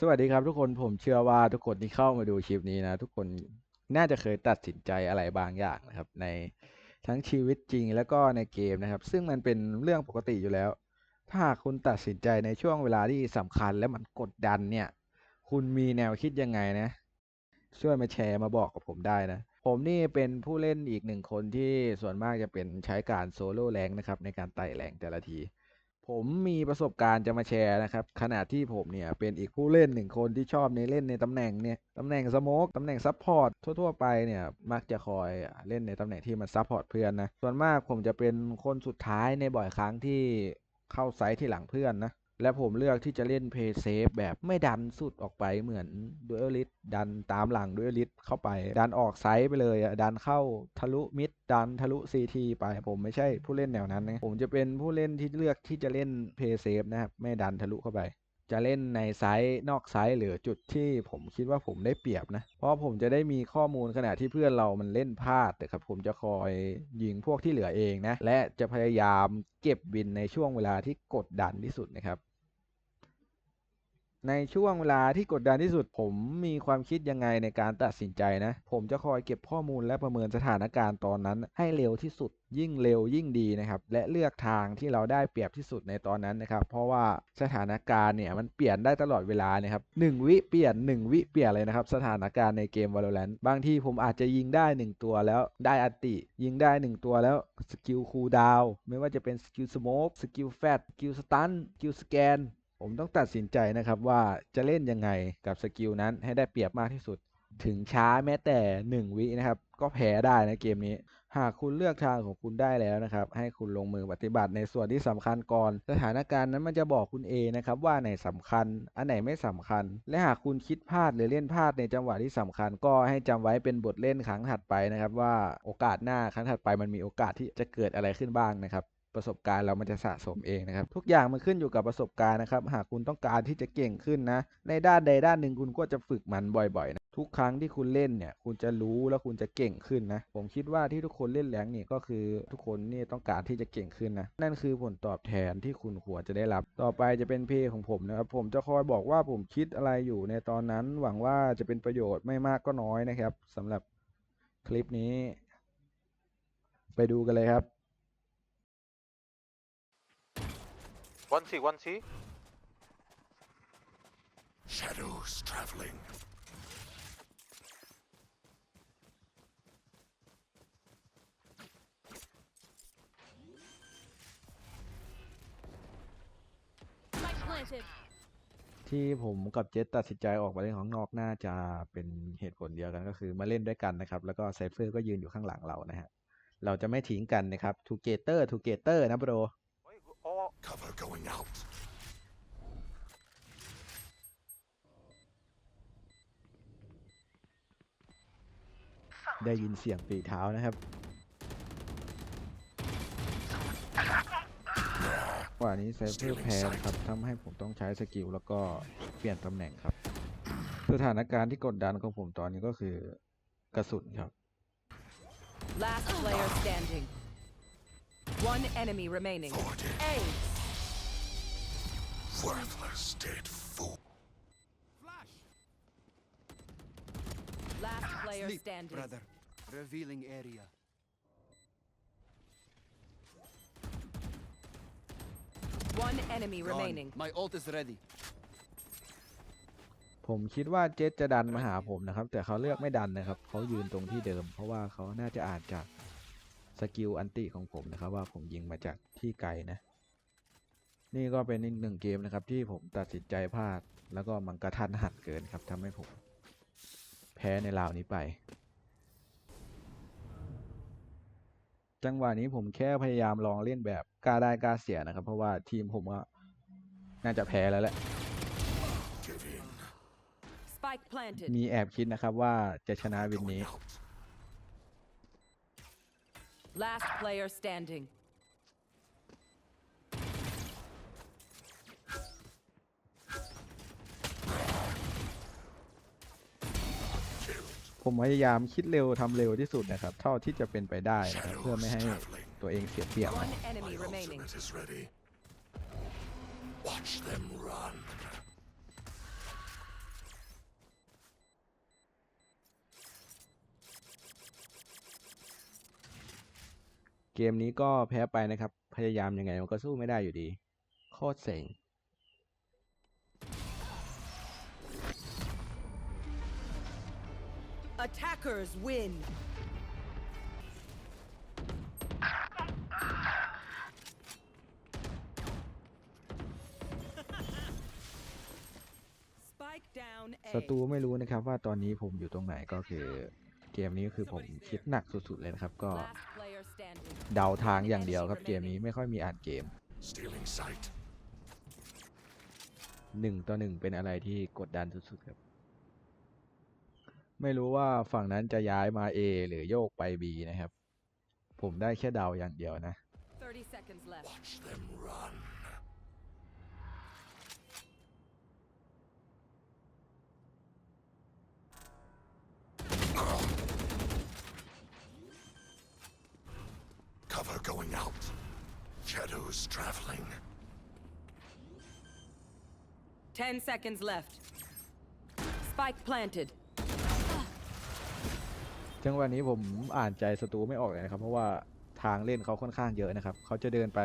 สวัสดีครับทุกคนผมเชื่อว่าทุกคนที่เข้ามาดูคลิปนี้นะ ทุกคนน่าจะเคยตัดสินใจอะไรบางอย่างนะครับ ในทั้งชีวิตจริงแล้วก็ในเกมนะครับ ซึ่งมันเป็นเรื่องปกติอยู่แล้ว ถ้าหากคุณตัดสินใจในช่วงเวลาที่สำคัญและมันกดดันเนี่ย คุณมีแนวคิดยังไงนะ ช่วยมาแชร์มาบอกกับผมได้นะ ผมนี่เป็นผู้เล่นอีกหนึ่งคนที่ส่วนมากจะเป็นใช้การโซโล่แรงนะครับในการไต่แรงแต่ละที ผมมีประสบการณ์จะมาแชร์นะครับขณะที่ผมเนี่ยเป็นอีกผู้เล่นหนึ่งคนที่ชอบในเล่นในตำแหน่งเนี่ยตำแหน่งสโมกตำแหน่งซับพอร์ตทั่วๆไปเนี่ยมักจะคอยเล่นในตำแหน่งที่มันซับพอร์ตเพื่อนนะส่วนมากผมจะเป็นคนสุดท้ายในบ่อยครั้งที่เข้าไซต์ที่หลังเพื่อนนะ และผมเลือกที่จะเล่นเพย์เซฟแบบไม่ดันสุดออกไปเหมือนดูเอลิสดันตามหลังดูเอลิสเข้าไป ดันออกไซต์ไปเลยดันเข้าทะลุมิดดันทะลุซีทีไปผมไม่ใช่ผู้เล่นแนวนั้นนะผมจะเป็นผู้เล่นที่เลือกที่จะเล่นเพย์เซฟนะครับไม่ดันทะลุเข้าไปจะเล่นในไซส์นอกไซส์หรือจุดที่ผมคิดว่าผมได้เปรียบนะ เพราะผมจะได้มีข้อมูลขณะที่เพื่อนเรามันเล่นพลาดแต่ครับผมจะคอยยิงพวกที่เหลือเองนะ และจะพยายามเก็บวินในช่วงเวลาที่กดดันที่สุดนะครับ ในช่วงเวลาที่กดดันที่สุด ผมมีความคิดยังไงในการตัดสินใจนะ ผมจะคอยเก็บข้อมูลและประเมินสถานการณ์ตอนนั้น ให้เร็วที่สุด ยิ่งเร็วยิ่งดีนะครับ และเลือกทางที่เราได้เปรียบที่สุดในตอนนั้นนะครับ เพราะว่าสถานการณ์เนี่ยมันเปลี่ยนได้ตลอดเวลานะครับหนึ่งวิเปลี่ยนหนึ่งวิเปลี่ยนเลยนะครับ สถานการณ์ในเกม Valorant บางทีผมอาจจะยิงได้หนึ่งตัวแล้วได้อัตติยิงได้หนึ่งตัวแล้วสกิลคูลดาวไม่ว่าจะเป็นสกิลสโมกสกิลแฟตสกิลสตันสกิลสแกน ผมต้องตัดสินใจนะครับว่าจะเล่นยังไงกับสกิลนั้นให้ได้เปรียบมากที่สุด ถึงช้าแม้แต่ 1 วินะครับ ก็แพ้ได้นะเกมนี้ หากคุณเลือกทางของคุณได้แล้วนะครับ ให้คุณลงมือปฏิบัติในส่วนที่สำคัญก่อน สถานการณ์นั้นมันจะบอกคุณเองนะครับว่าไหนสำคัญ อันไหนไม่สำคัญ และหากคุณคิดพลาดหรือเล่นพลาดในจังหวะที่สำคัญ ก็ให้จำไว้เป็นบทเล่นครั้งถัดไปนะครับ ว่าโอกาสหน้าครั้งถัดไปมันมีโอกาสที่จะเกิดอะไรขึ้นบ้างนะครับ ประสบการณ์เรามันจะสะสมเองนะครับ ทุกอย่างมันขึ้นอยู่กับประสบการณ์นะครับ หากคุณต้องการที่จะเก่งขึ้นนะ ในด้านใดด้านหนึ่งคุณก็จะฝึกมันบ่อยๆนะทุกครั้งที่คุณเล่นเนี่ยคุณจะรู้แล้วคุณจะเก่งขึ้นนะ ผมคิดว่าที่ทุกคนเล่นแรงนี่ก็คือทุกคนนี่ต้องการที่จะเก่งขึ้นนะ นั่นคือผลตอบแทนที่คุณควรจะได้รับ ต่อไปจะเป็นเพลงของผมนะครับ ผมจะคอยบอกว่าผมคิดอะไรอยู่ในตอนนั้น หวังว่าจะเป็นประโยชน์ไม่มากก็น้อยนะครับสำหรับคลิปนี้ ไปดูกันเลยครับ One C, one C. Shadows traveling. Spike planted. ที่ผมกับเจษตัดสินใจออกมาเล่นของนอกน่าจะเป็นเหตุผลเดียวกันก็คือมาเล่นด้วยกันนะครับ แล้วก็ไซเฟอร์ก็ยืนอยู่ข้างหลังเรานะฮะ เราจะไม่ทิ้งกันนะครับทูเกเตอร์ทูเกเตอร์นะโบร Why you go- Oh, Cover going out. ได้ยินเสียงปีเท้านะครับว่านี้ไซเฟอร์แพ้นะครับทำให้ผมต้องใช้สกิลแล้วก็เปลี่ยนตำแหน่งครับ สถานการณ์ที่กดดันของผมตอนนี้ก็คือกระสุนครับ Last player standing. One enemy remaining. Thwarted. A. Worthless dead fool. Last player Sleep, standing. brother. Revealing area. One enemy Gone. remaining. My ult is ready. ผมคิดว่าเจสจะดันมาหาผมนะครับ แต่เขาเลือกไม่ดันนะครับ เขายืนตรงที่เดิม เพราะว่าเขาน่าจะอ่านจากสกิลอันติของผมนะครับ ว่าผมยิงมาจากที่ไกลนะ นี่ก็เป็นอีกหนึ่งเกมนะครับ ที่ผมตัดสินใจพลาด แล้วก็มันกระทันหันเกินครับทำให้ผม แพ้ในราวนี้ไป จังหวะนี้ผมแค่พยายามลองเล่นแบบกล้าได้กล้าเสียนะครับ เพราะว่าทีมผมว่าน่าจะแพ้แล้วแหละ Give in. Spike planted. มีแอบคิดนะครับว่าจะชนะวินนี้ Going out. Last player standing. ผมพยายามคิดเร็วทำเร็วที่สุดนะครับ เท่าที่จะเป็นไปได้เพื่อไม่ให้ตัวเองเสียเปรียบเกมนี้ก็แพ้ไปนะครับ พยายามยังไงมันก็สู้ไม่ได้อยู่ดี โคตรเซ็ง Attackers win. Spike down ศั A. ตรูไม่รู้นะครับว่าตอนนี้ผมอยู่ตรงไหนก็คือเกมนี้คือผมคิดหนักสุดๆเลยนะครับ ก็ Last player standing. เดาทางอย่างเดียวครับเกมนี้ไม่ค่อยมีอ่านเกม Stealing sight. หนึ่งต่อหนึ่งเป็นอะไรที่กดดันสุดๆครับ ไม่รู้ว่าฝั่งนั้นจะย้ายมา A หรือโยกไป B นะครับ ผมได้แค่เดาอย่างเดียวนะ 30 seconds left. Watch them run. Cover going out. Shadows traveling. 10 seconds left. Spike planted. จังหวะนี้ผมอ่านใจศัตรูไม่ออกเลยนะครับ เพราะว่าทางเล่นเขาค่อนข้างเยอะนะครับ เขาจะเดินไป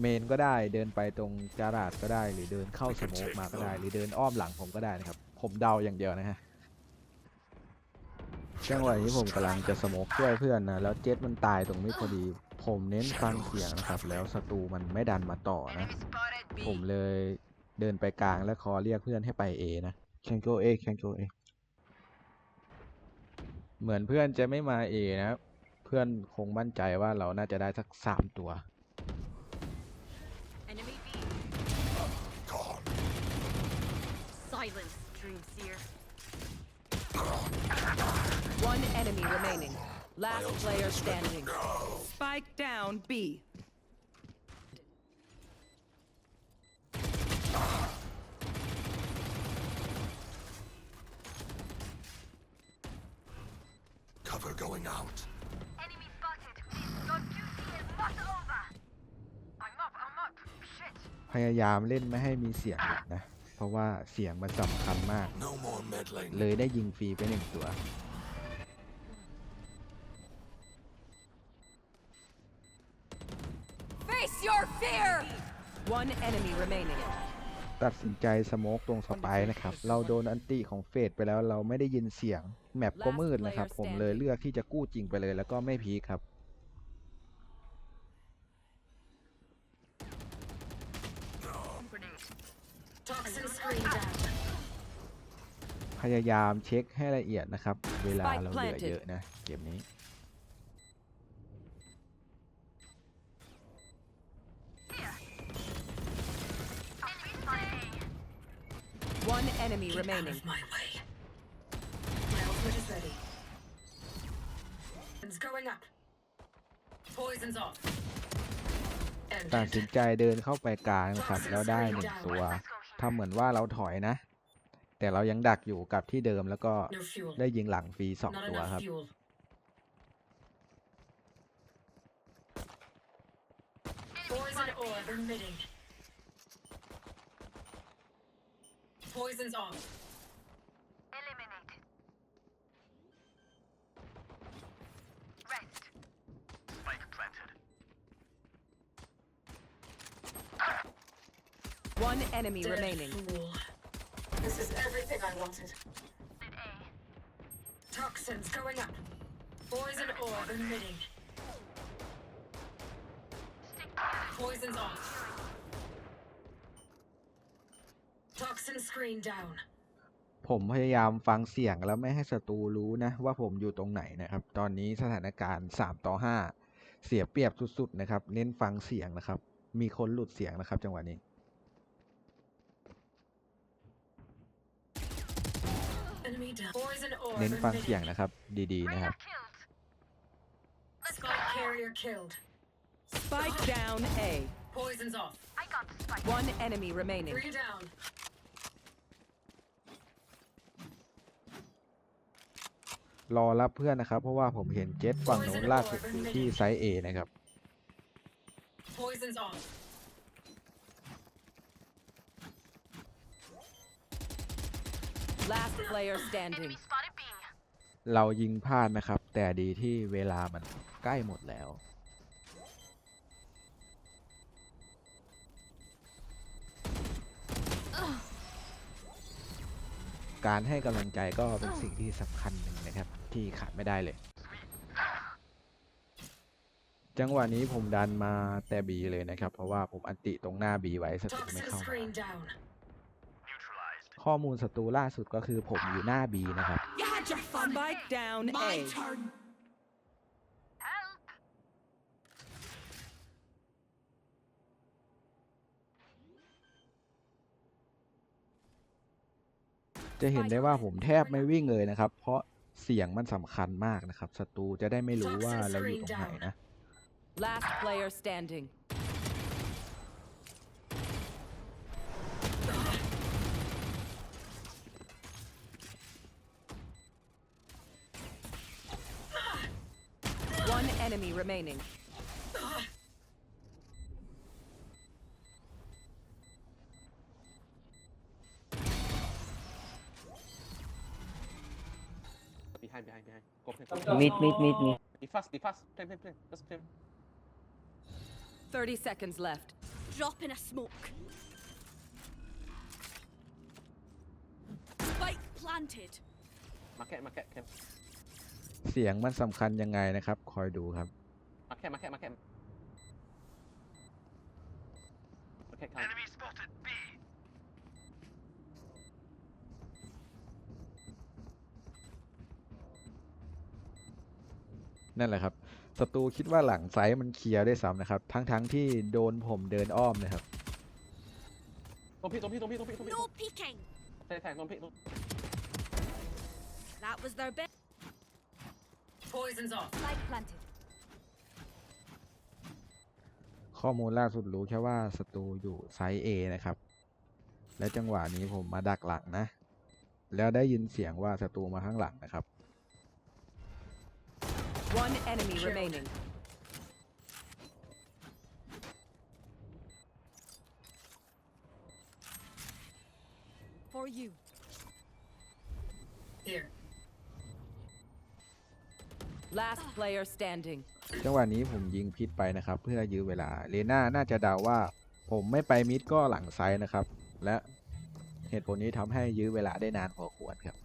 เมนก็ได้ เดินไปตรงการาดก็ได้ หรือเดินเข้าสโมกมาก็ได้ หรือเดินอ้อมหลังผมก็ได้นะครับ ผมเดาอย่างเดียวนะฮะจังหวะนี้ผมกำลังจะสโมกช่วยเพื่อนนะแล้วเจ็ตมันตายตรงนี้พอดี ผมเน้นฟังเสียงนะครับ แล้วศัตรูมันไม่ดันมาต่อนะ ผมเลยเดินไปกลางและคอเรียกเพื่อนให้ไป A นะ Can go A Can go A เอ หมือนเพื่อนจะไม่มา A นะเพื่อนคงมั่นใจว่าเราน่าจะได้สักสามตัว Enemy B. Gone. Silence, Dream Seer. One enemy remaining. Last player standing. Spike down B. Cover going out. Enemy spotted. Your duty is not over. I'm up, I'm up. Shit. พยายามเล่นไม่ให้มีเสียงหลุดนะ เพราะว่าเสียงมันสำคัญมาก No more meddling. เลยได้ยิงฟรีไปหนึ่งตัว Face your fear! One enemy remaining. ตัดสินใจสโมกตรงสไปร์นะครับ เราโดนอันติของเฟดไปแล้วเราไม่ได้ยินเสียง แมปก็มืดนะครับ ผมเลยเลือกที่จะกู้จริงไปเลยแล้วก็ไม่พีคครับ Grenade. Toxin screen down. พยายามเช็คให้ละเอียดนะครับ เวลา Spike เราเหลือ planted เยอะนะเกมนี้ ultimate is ready. It's going up. Poison's off. ตัดสินใจเดินเข้าไปกลางนะครับแล้วได้หนึ่งตัวทำเหมือนว่าเราถอยนะ แต่เรายังดักอยู่กับที่เดิมแล้วก็ No fuel. ได้ยิงหลังฟรีสอง Not ตัวครับ enough fuel. Poison orb emitting. Poison's off. Eliminate. Rest. Spike planted. One enemy Dead remaining. Fool. This is everything I wanted. Toxins going up. Poison orb emitting. Poison's off. Toxin screen down. ผมพยายามฟังเสียงแล้วไม่ให้ศัตรูรู้นะ ว่าผมอยู่ตรงไหนนะครับ ตอนนี้สถานการณ์ 3 ต่อ 5 เสียเปรียบสุดๆนะครับ เน้นฟังเสียงนะครับ มีคนหลุดเสียงนะครับ จังหวะนี้ Enemy down. Poison orb เน้นฟังเสียง emitting. นะครับ ดีๆนะครับ Spike carrier killed. Spike down A. Poison's off. I got spike. One enemy remaining. Three down. รอรับเพื่อนนะครับ เพราะว่าผมเห็นเจ็ตฝั่งโน้นล่าสุดอยู่ที่ไซส์ A นะครับ Poison's off. Last player standing. เรายิงพลาดนะครับ แต่ดีที่เวลามันใกล้หมดแล้ว การให้กำลังใจก็เป็นสิ่งที่สำคัญหนึ่งนะครับ ที่ขาดไม่ได้เลย จังหวะนี้ผมดันมาแต่บีเลยนะครับ เพราะว่าผมอันติตรงหน้าบีไว้สติไม่เข้า ข้อมูลศัตรูล่าสุดก็คือผมอยู่หน้าบีนะครับ You had your fun. Spike down My A. turn. Help! จะเห็นได้ว่าผมแทบไม่วิ่งเลยนะครับ เพราะเสียงมันสำคัญมากนะครับศัตรูจะได้ไม่รู้ว่าเราอยู่ตรงไหนนะ Last player standing. One enemy remaining. มิดมิดมิดมิด30 seconds left. Drop in a smoke. Spike planted. เสียงมันสำคัญยังไงนะครับ คอยดูครับ นั่นแหละครับศัตรูคิดว่าหลังไซส์มันเคลียร์ได้วยซ้ำนะครับ ทั้งๆที่โดนผมเดินอ้อมนะครับ No peeking. That was their best. Poison's off. Spike planted. ข้อมูลล่าสุดรู้แค่ว่าศัตรูอยู่ไซส์ A นะครับ และจังหวะนี้ผมมาดักหลังนะ แล้วได้ยินเสียงว่าศัตรูมาข้างหลังนะครับ One enemy remaining. For you. Last player standing. จังหวะนี้ผมยิงพิษไปนะครับ เพื่อยื้อเวลาเลน่าน่าจะเดาว่า ผมไม่ไปมิดก็หลังไซส์นะครับ และเหตุผลนี้ทำให้ยื้อเวลาได้นานพอควรครับ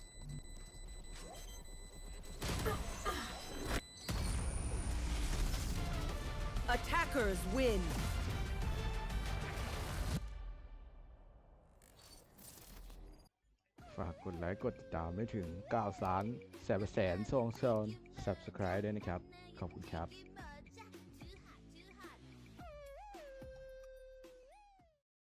Attackers win. ฝากกดไลค์กดติดตามไม่ถึง9สานแสนแสนซองซอน subscribe ด้วยนะครับ couple caps.